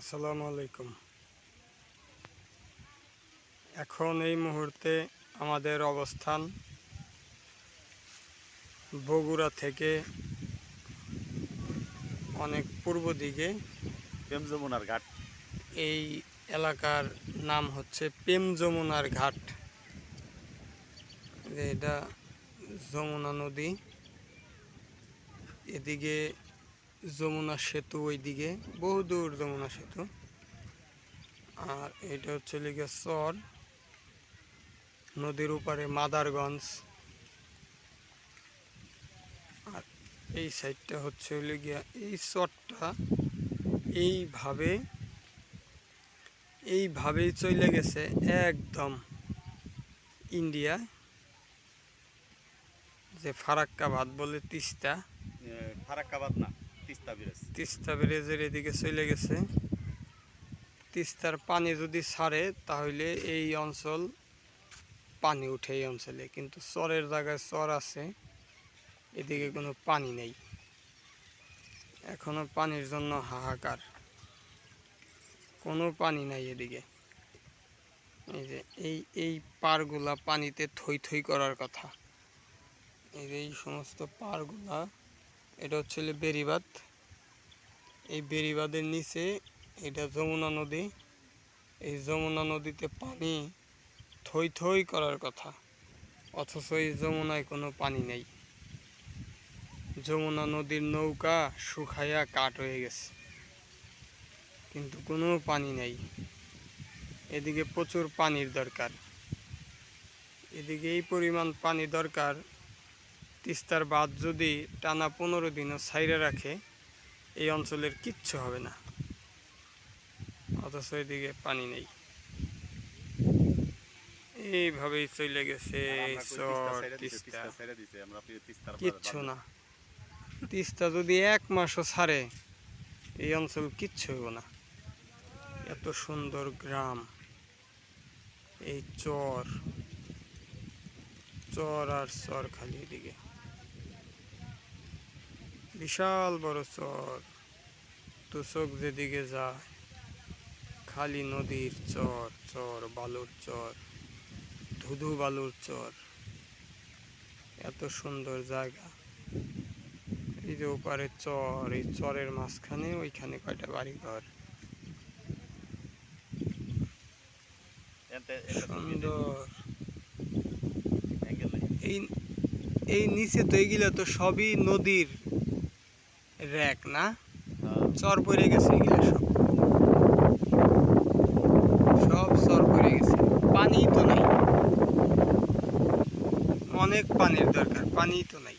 আসসালামু আলাইকুম। এখন এই মুহূর্তে আমাদের অবস্থান বগুড়া থেকে অনেক পূর্ব দিকে। প্রেম যমুনার ঘাট। এই এলাকার নাম হচ্ছে প্রেম যমুনার ঘাট। এটা যমুনা নদী। এদিকে যমুনা সেতু ওইদিকে বহুদূর যমুনা সেতু। আর এটা হচ্ছে লিগে চর নদীর উপরে মাদারগঞ্জ। আর এই সাইডটা হচ্ছে হলে গিয়া এই চরটা এইভাবে, এইভাবেই চলে গেছে একদম ইন্ডিয়া, যে ফারাক্কা ভাত বলে তিস্তা। ফারাক্কাবাদ না। তিস্তা বিরাজ। ব্রিজের এদিকে চলে গেছে। তিস্তার পানি যদি ছাড়ে তাহলে এই অঞ্চল পানি উঠে এই অঞ্চলে। কিন্তু চরের জায়গায় চর আছে, এদিকে কোনো পানি নেই। এখনও পানির জন্য হাহাকার। কোনো পানি নাই এদিকে। এই যে, এই এই পারগুলা পানিতে থই থই করার কথা। এই যে, এই সমস্ত পারগুলা এটা হচ্ছে হলো বেরিবাদ এই বেরিবাদের নিচে এটা যমুনা নদী। এই যমুনা নদীতে পানি থই থই করার কথা, অথচ এই যমুনায় কোনো পানি নেই। যমুনা নদীর নৌকা শুকাইয়া কাঠ হয়ে গেছে, কিন্তু কোনো পানি নেই। এদিকে প্রচুর পানির দরকার। এদিকে এই পরিমাণ পানি দরকার, তিস্তার বাঁধ যদি টানা পনেরো দিনও সাইরে রাখে এই অঞ্চলের কিচ্ছু হবে না। অথচ এদিকে পানি নেই। এইভাবেই চলে গেছে কিচ্ছু না। তিস্তা যদি এক মাসও ছাড়ে এই অঞ্চল কিচ্ছু হইব না। এত সুন্দর গ্রাম এই চর চর আর চর খালি এদিকে। বিশাল বড় চর। তো চোখ যেদিকে যায় খালি নদীর চর চর বালুর চর ধুধু বালুর চর। এত সুন্দর জায়গা। এই যে ওপারে চর এই চরের মাঝখানে ওইখানে কয়টা বাড়ি ঘর সুন্দর। এই এই নিচে তো এগুলো তো সবই নদীর র্যাক না? চর পড়ে গেছে এগুলো সব। সব চর পড়ে গেছে। পানি তো নাই। অনেক পানির দরকার পানি তো নাই।